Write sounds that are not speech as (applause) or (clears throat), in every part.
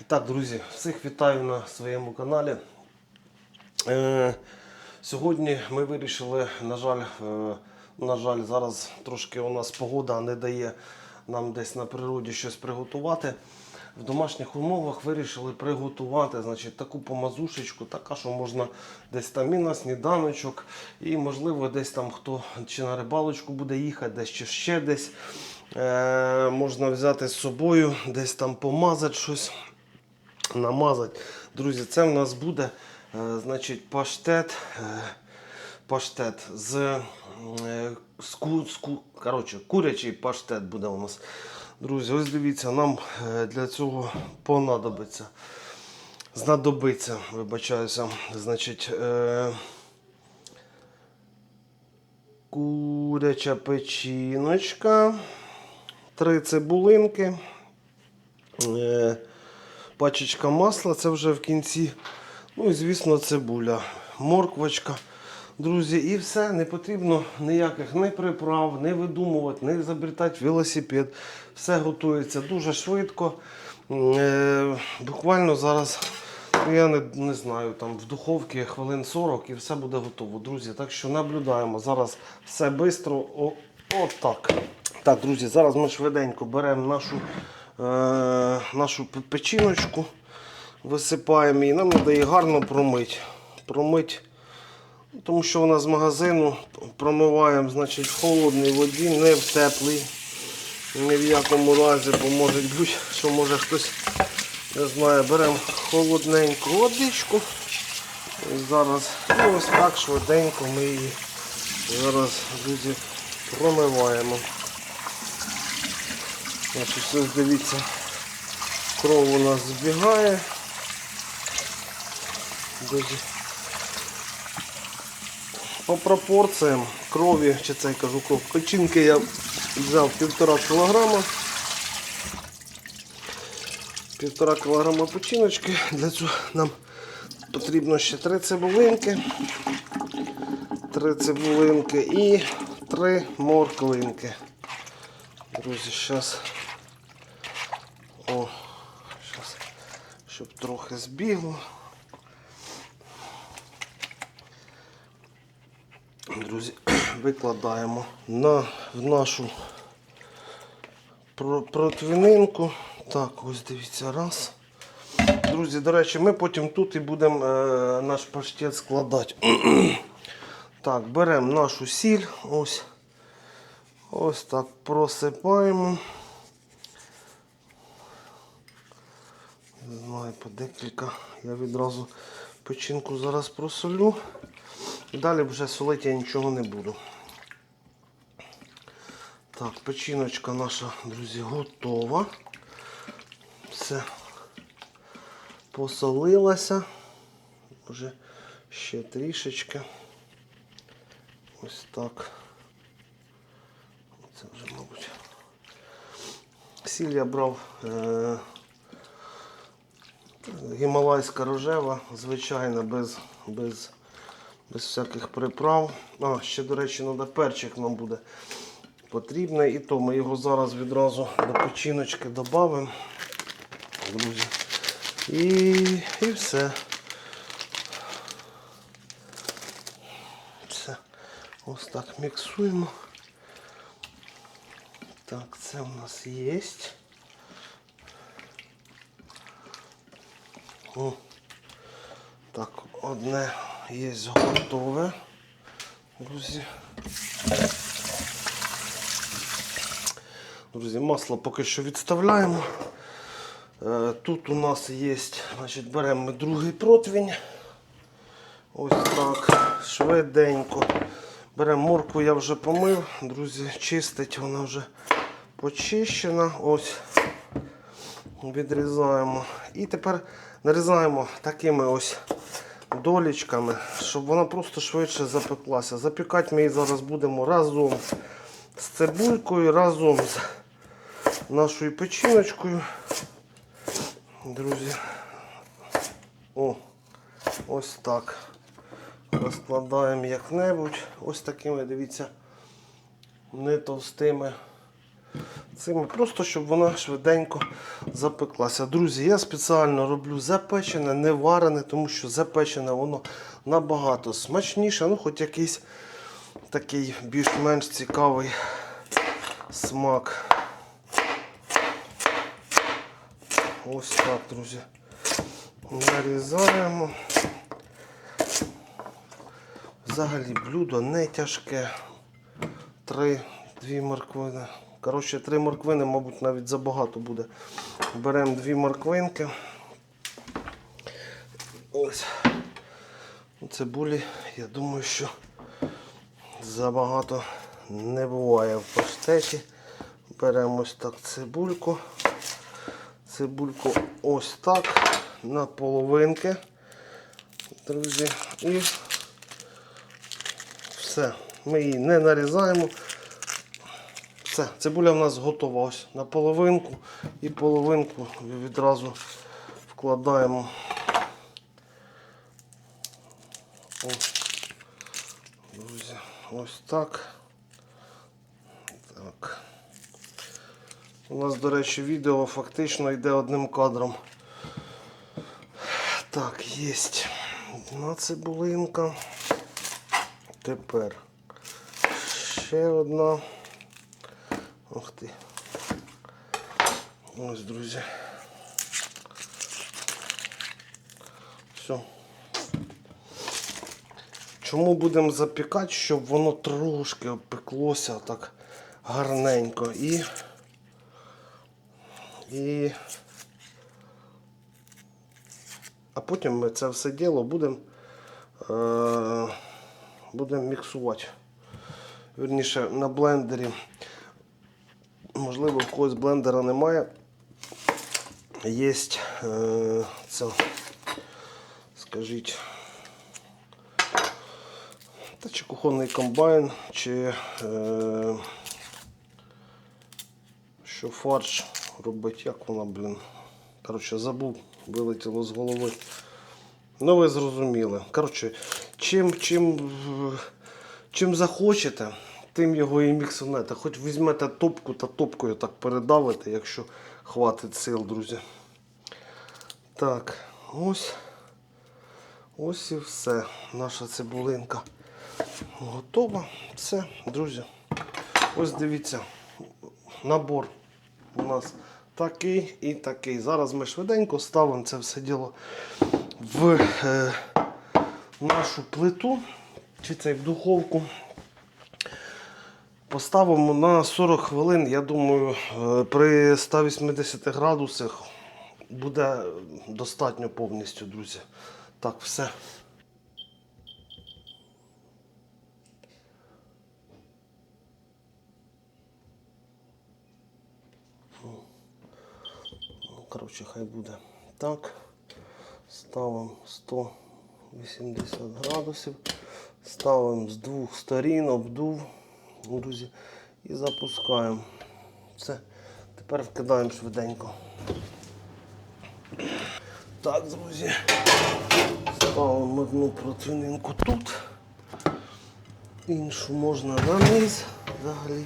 І так, друзі, всіх вітаю на своєму каналі. Е, сьогодні ми вирішили, на жаль, е, на жаль, зараз трошки у нас погода не дає нам десь на природі щось приготувати. В домашніх умовах вирішили приготувати значить, таку помазушечку, така, що можна десь там і на сніданочок, і можливо десь там хто чи на рибалочку буде їхати, десь чи ще десь. Е, можна взяти з собою, десь там помазати щось намазати. Друзі, це в нас буде е, значить, паштет, е, паштет з, е, з, ку, з ку, коротше, курячий паштет буде у нас. Друзі, ось дивіться, нам е, для цього понадобиться. Знадобиться, вибачаюся, значить, е, куряча печіночка, три цибулинки. Е, пачечка масла, це вже в кінці. Ну і звісно, цибуля, морквочка. Друзі, і все, не потрібно ніяких ні приправ, не видумувати, не забрітати велосипед. Все готується дуже швидко. Е, буквально зараз, ну, я не, не знаю, там в духовці хвилин 40 і все буде готово. Друзі, так що наблюдаємо. Зараз все швидко. Отак. Так, друзі, зараз ми швиденько беремо нашу, нашу печіночку, висипаємо її. Нам її гарно промити. Промить, тому що вона з магазину промиваємо значить, в холодній воді, не в теплій. Ні в якому разі, бо може бути, що може хтось не знає, беремо холодненьку водичку. І зараз і ось так швиденько ми її зараз, друзі, промиваємо. Значить, ось дивіться, кров у нас збігає. Друзі. По пропорціям крові, чи це я кажу кров, печінки я взяв півтора кілограма. Півтора кілограма печіночки. Для цього нам потрібно ще три цибулинки. Три цибулинки і три морквинки. Друзі, зараз. О, зараз, щоб трохи збігло. Друзі, (clears throat) викладаємо на в нашу протвінинку. Так, ось дивіться, раз. Друзі, до речі, ми потім тут і будемо е, наш паштет складати. (clears throat) так, беремо нашу сіль. Ось. Ось так просипаємо. Не знаю, по декілька. Я відразу печінку зараз просолю. Далі вже солити я нічого не буду. Так, печіночка наша, друзі, готова. Все посолилася. Вже ще трішечки. Ось так. Це вже, мабуть. Сіль я брав е- гімалайська рожева, звичайна, без, без, без всяких приправ. А, ще, до речі, треба перчик нам буде потрібний. І то ми його зараз відразу до печіночки додамо. Друзі. І, і все. Все. Ось так міксуємо. Так, це у нас є. О, так, одне є готове. Друзі. Друзі, масло поки що відставляємо. Е, Тут у нас є, значить, беремо ми другий противень. Ось так, швиденько. Беремо моркву, я вже помив, друзі, чистить, вона вже почищена. Ось відрізаємо. І тепер нарізаємо такими ось долічками, щоб вона просто швидше запеклася. Запікати ми її зараз будемо разом з цибулькою, разом з нашою печіночкою. Друзі. О, ось так. Розкладаємо як-небудь. Ось такими, дивіться, не товстими цими, просто щоб вона швиденько запеклася. Друзі, я спеціально роблю запечене, не варене, тому що запечене воно набагато смачніше, ну хоч якийсь такий більш-менш цікавий смак. Ось так, друзі. Нарізаємо. Взагалі блюдо не тяжке. Три, дві морквини. Коротше, три морквини, мабуть, навіть забагато буде. Беремо дві морквинки. Ось. Цибулі, я думаю, що забагато не буває в паштеті. Беремо ось так цибульку. Цибульку ось так на половинки. Друзі. І все. Ми її не нарізаємо. Все, цибуля в нас готова ось на половинку і половинку відразу вкладаємо. О, друзі, ось так. Так. У нас, до речі, відео фактично йде одним кадром. Так, є. Одна цибулинка. Тепер ще одна. Ух ти. Ось, друзі. Все. Чому будемо запікати, щоб воно трошки обпеклося так гарненько і. І. А потім ми це все діло будемо е, будемо міксувати. Вірніше на блендері. Можливо, в когось блендера немає. Є е, це, скажіть, та чи кухонний комбайн, чи е, що фарш робить, як вона, блін. Коротше, забув, вилетіло з голови. Ну, ви зрозуміли. Коротше, чим, чим, чим захочете, тим його і міксунете. Хоч візьмете топку та топкою так передавите, якщо хватить сил, друзі. Так, ось. Ось і все. Наша цибулинка готова. Все, друзі. Ось дивіться, набор у нас такий і такий. Зараз ми швиденько ставимо це все діло в е, нашу плиту, чи це в духовку. Поставимо на 40 хвилин. Я думаю, е, при 180 градусах буде достатньо повністю, друзі. Так, все. Ну, коротше, хай буде так. Ставимо 180 градусів. Ставимо з двох сторін, обдув, друзі, і запускаємо. Все. Тепер вкидаємо швиденько. Так, друзі. Ставимо одну противнинку тут. Іншу можна на низ взагалі.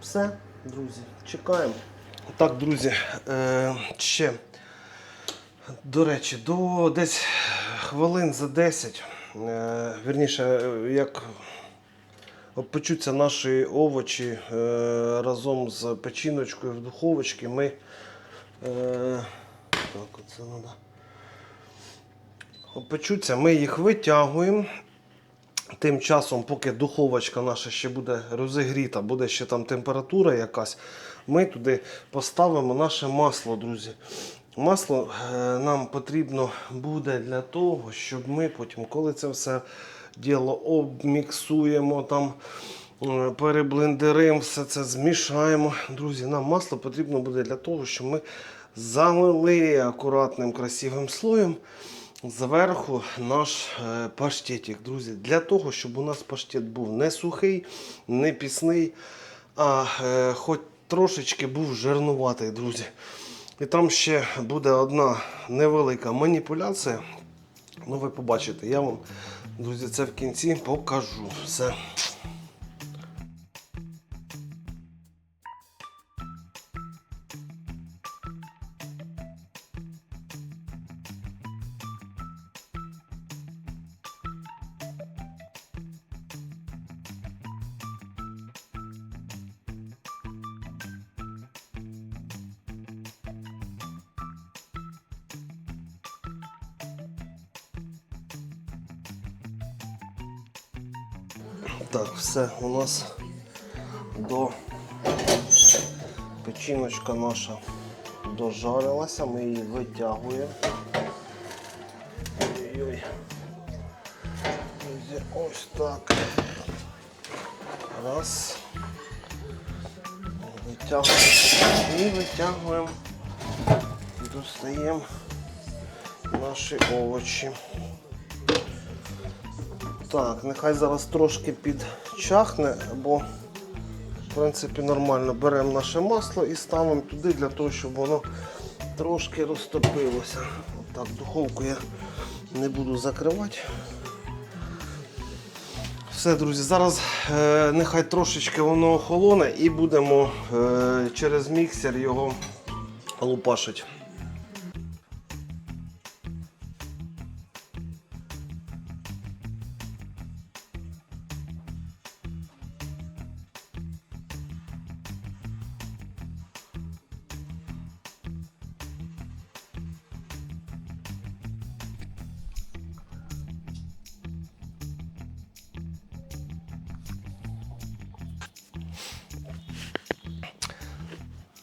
Все, друзі, чекаємо. Так, друзі, е, ще, до речі, до десь хвилин за 10, е, вірніше, як обпечуться наші овочі е, разом з печіночкою в духовочці, ми. Е, так, оце треба. Обпечуться, ми їх витягуємо. Тим часом, поки духовочка наша ще буде розігріта, буде ще там температура якась, ми туди поставимо наше масло, друзі. Масло е, нам потрібно буде для того, щоб ми потім, коли це все діло обміксуємо, там, е, переблендеримо, все це змішаємо. Друзі, нам масло потрібно буде для того, щоб ми залили акуратним красивим слоєм зверху наш е, паштетик, друзі. Для того, щоб у нас паштет був не сухий, не пісний, а е, хоч трошечки був жирнуватий, друзі. І там ще буде одна невелика маніпуляція. Ну, ви побачите, я вам, друзі, це в кінці покажу. Все. Так, все у нас до печіночка наша дожарилася, ми її витягуємо. Ой-ой. Ось так. Раз. Витягуємо і витягуємо, достаємо наші овочі. Так, нехай зараз трошки підчахне, бо в принципі нормально беремо наше масло і ставимо туди для того, щоб воно трошки розтопилося. Так, духовку я не буду закривати. Все, друзі, зараз е, нехай трошечки воно охолоне і будемо е, через міксер його лупашити.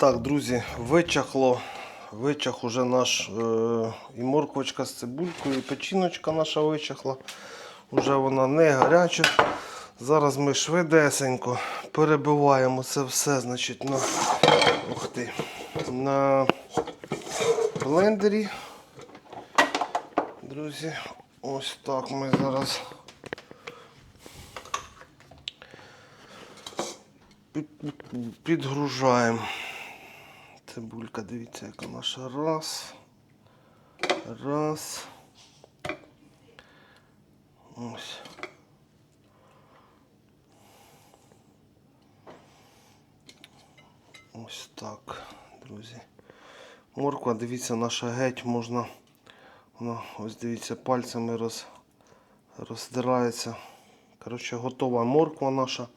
Так, друзі, вичахло. Вичах уже наш е, і морквочка з цибулькою, і печіночка наша вичахла. Уже вона не гаряча. Зараз ми швидесенько перебиваємо це все значить, на, ух ти, на блендері. Друзі, ось так ми зараз підгружаємо. Цибулька, дивіться, яка наша. Раз. Раз. Ось. Ось так, друзі. Морква, дивіться, наша геть можна. Вона, ось дивіться, пальцями роз, роздирається. Коротше, готова морква наша.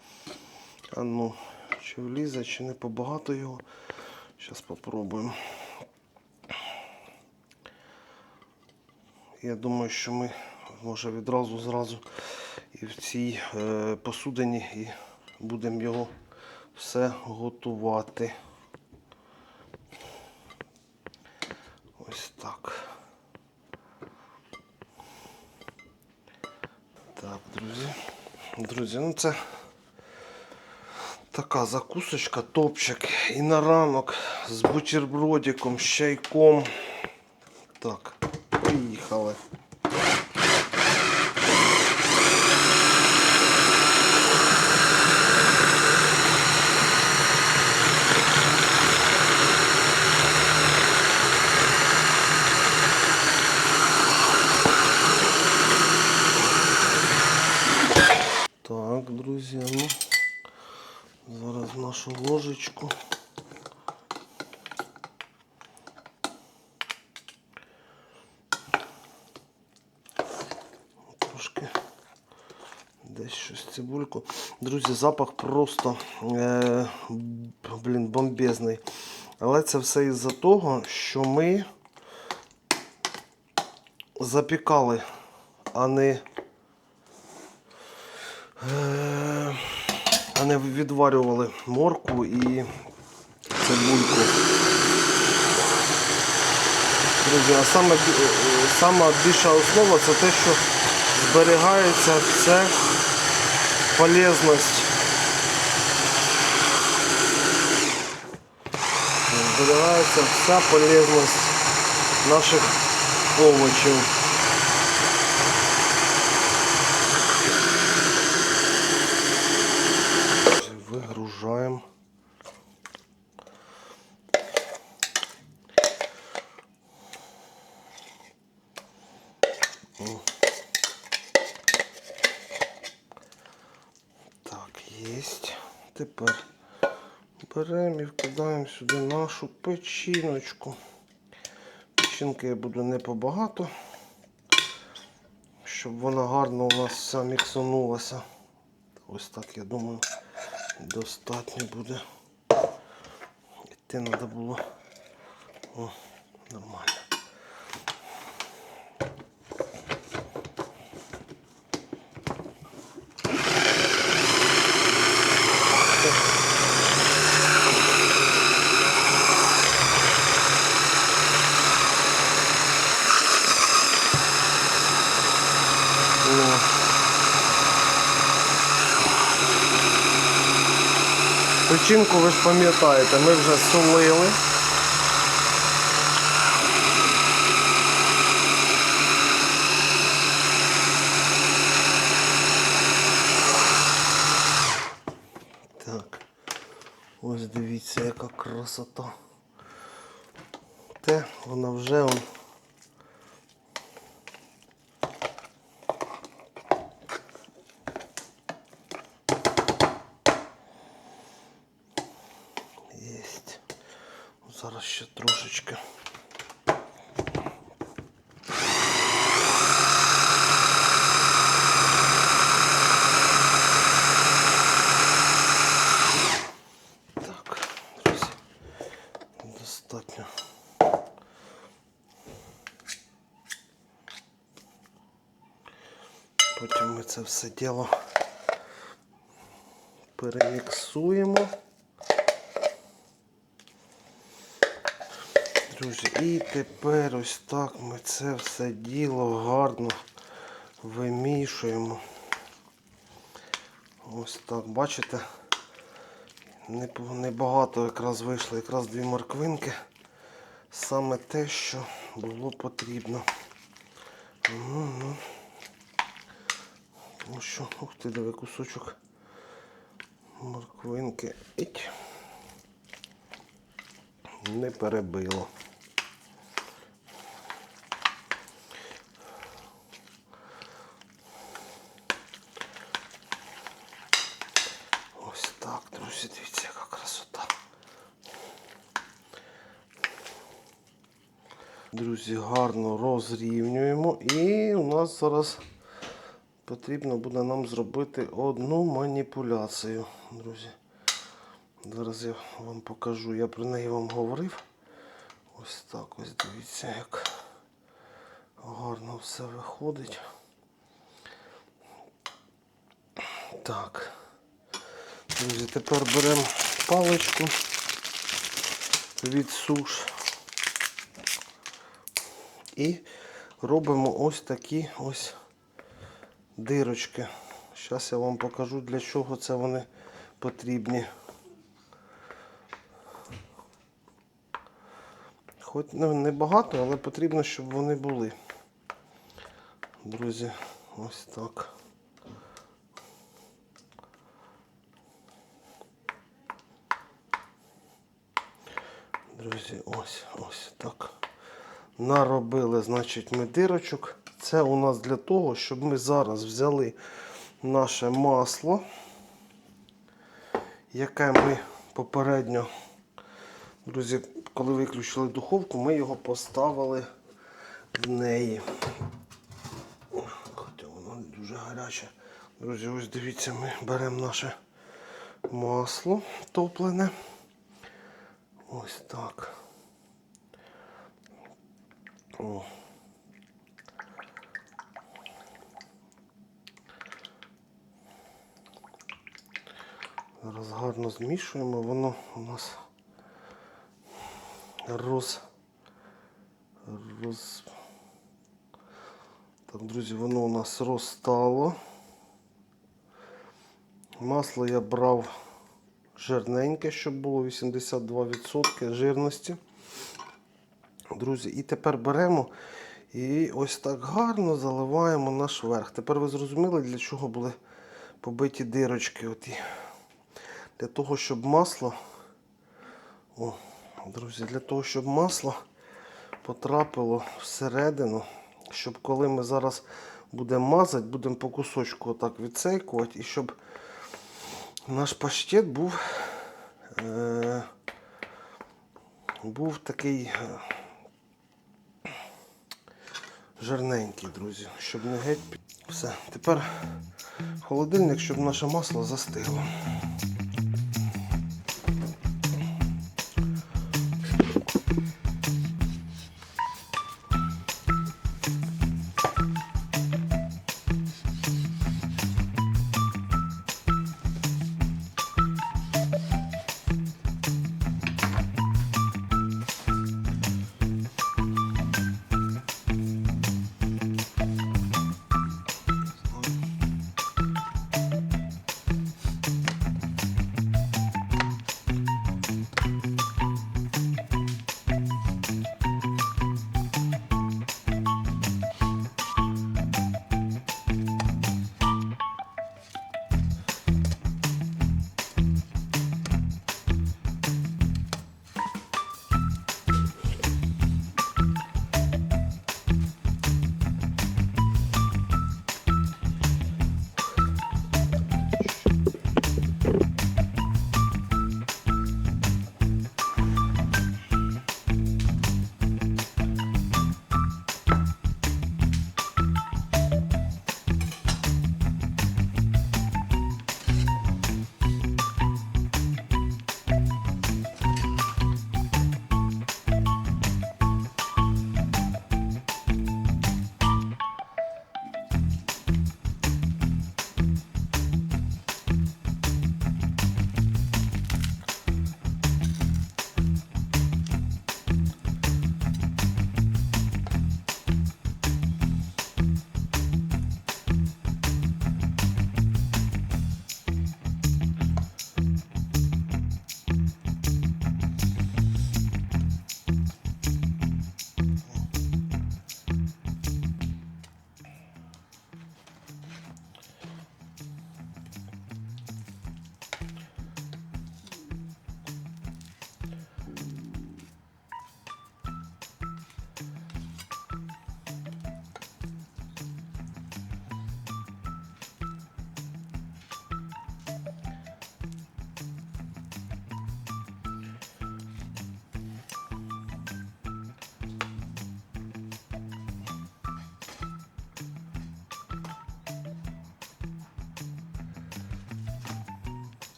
А ну, чи влізе, чи не побагато його. Зараз попробуємо. Я думаю, що ми може відразу зразу і в цій е, посудині і будемо його все готувати. Ось так. Так, друзі. Друзі, ну це така закусочка, топчик і на ранок з бутербродиком, з чайком. Так, поїхали. Так, друзі, ну зараз нашу ложечку. Трошки десь щось цибульку. Друзі, запах просто е, блін, бомбезний. Але це все із-за того, що ми запікали, а не Е, а не відварювали моркву і цибульку. Друзі, а саме, е, сама більша основа це те, що зберігається це полезність. Зберігається вся полезність наших овочів. Вигружаємо. Тепер беремо і вкидаємо сюди нашу печіночку. Печінки я буду не побагато, щоб вона гарно у нас вся міксонулася. Ось так, я думаю, достатньо буде. Іти треба було. О, нормально. Печінку ви ж пам'ятаєте, ми вже солили. Так. Ось дивіться, яка красота. Те, вона вже он. Єсть. Зараз ще трошечки. Так, друзі, достатньо. Потім ми це все діло переміксуємо. Друзі, і тепер ось так ми це все діло гарно вимішуємо. Ось так, бачите? Небагато якраз вийшло, якраз дві морквинки. Саме те, що було потрібно. Мгм. Тому що, ух ти, диви кусочок морквинки. Не перебило. Ось так, друзі, дивіться, яка красота. Друзі, гарно розрівнюємо і у нас зараз потрібно буде нам зробити одну маніпуляцію, друзі. Зараз я вам покажу, я про неї вам говорив. Ось так ось дивіться, як гарно все виходить. Так. Друзі, тепер беремо паличку від суш і робимо ось такі ось дирочки. Зараз я вам покажу, для чого це вони потрібні. Хоч ну, не багато, але потрібно, щоб вони були. Друзі, ось так. Друзі, ось ось так. Наробили, значить, ми дирочок. Це у нас для того, щоб ми зараз взяли наше масло, яке ми попередньо, друзі, коли виключили духовку, ми його поставили в неї. Хоча воно дуже гаряче. Друзі, ось дивіться, ми беремо наше масло топлене. Ось так. О. Зараз гарно змішуємо, воно у нас роз... роз... Так, друзі, воно у нас розстало. Масло я брав жирненьке, щоб було 82% жирності. Друзі, і тепер беремо і ось так гарно заливаємо наш верх. Тепер ви зрозуміли, для чого були побиті дирочки. Оті. Для того, щоб масло. О, друзі, для того, щоб масло потрапило всередину, щоб коли ми зараз будемо мазати, будемо по кусочку отак відсейкувати, і щоб наш паштет був, е, був такий е, жирненький, друзі, щоб не геть. Все. Тепер холодильник, щоб наше масло застигло.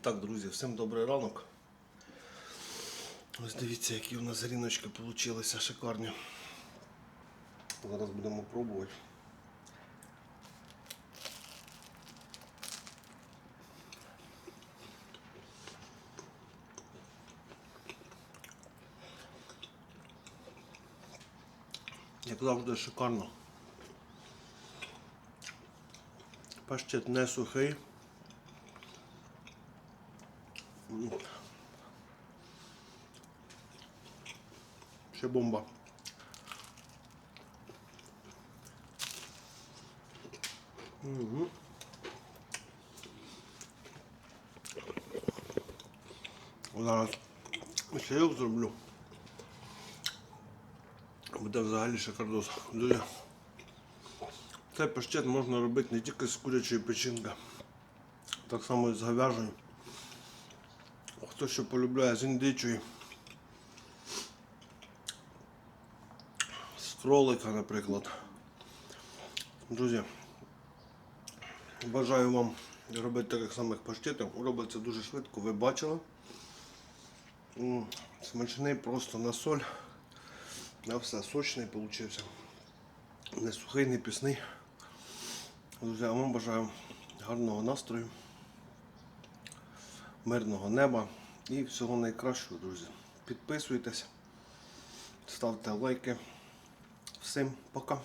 І так, друзі, всім добрий ранок. Ось дивіться, які у нас гріночки получилися шикарні. Зараз будемо пробувати. Як завжди шикарно. Паштет не сухий. М. Ще бомба. Угу. Зараз чайок зроблю. Буде взагалі шикардос. Друзі, цей паштет можна робити не тільки з курячої печінки, так само і з говяжою. Хто що полюбляє з індичої, кролика, наприклад. Друзі, бажаю вам робити таких самих паштетів. Робиться дуже швидко, ви бачили. Смачний просто на соль. На все сочний получився. Не сухий, не пісний. Друзі, вам бажаю гарного настрою, мирного неба і всього найкращого, друзі. Підписуйтесь, ставте лайки. Всім пока.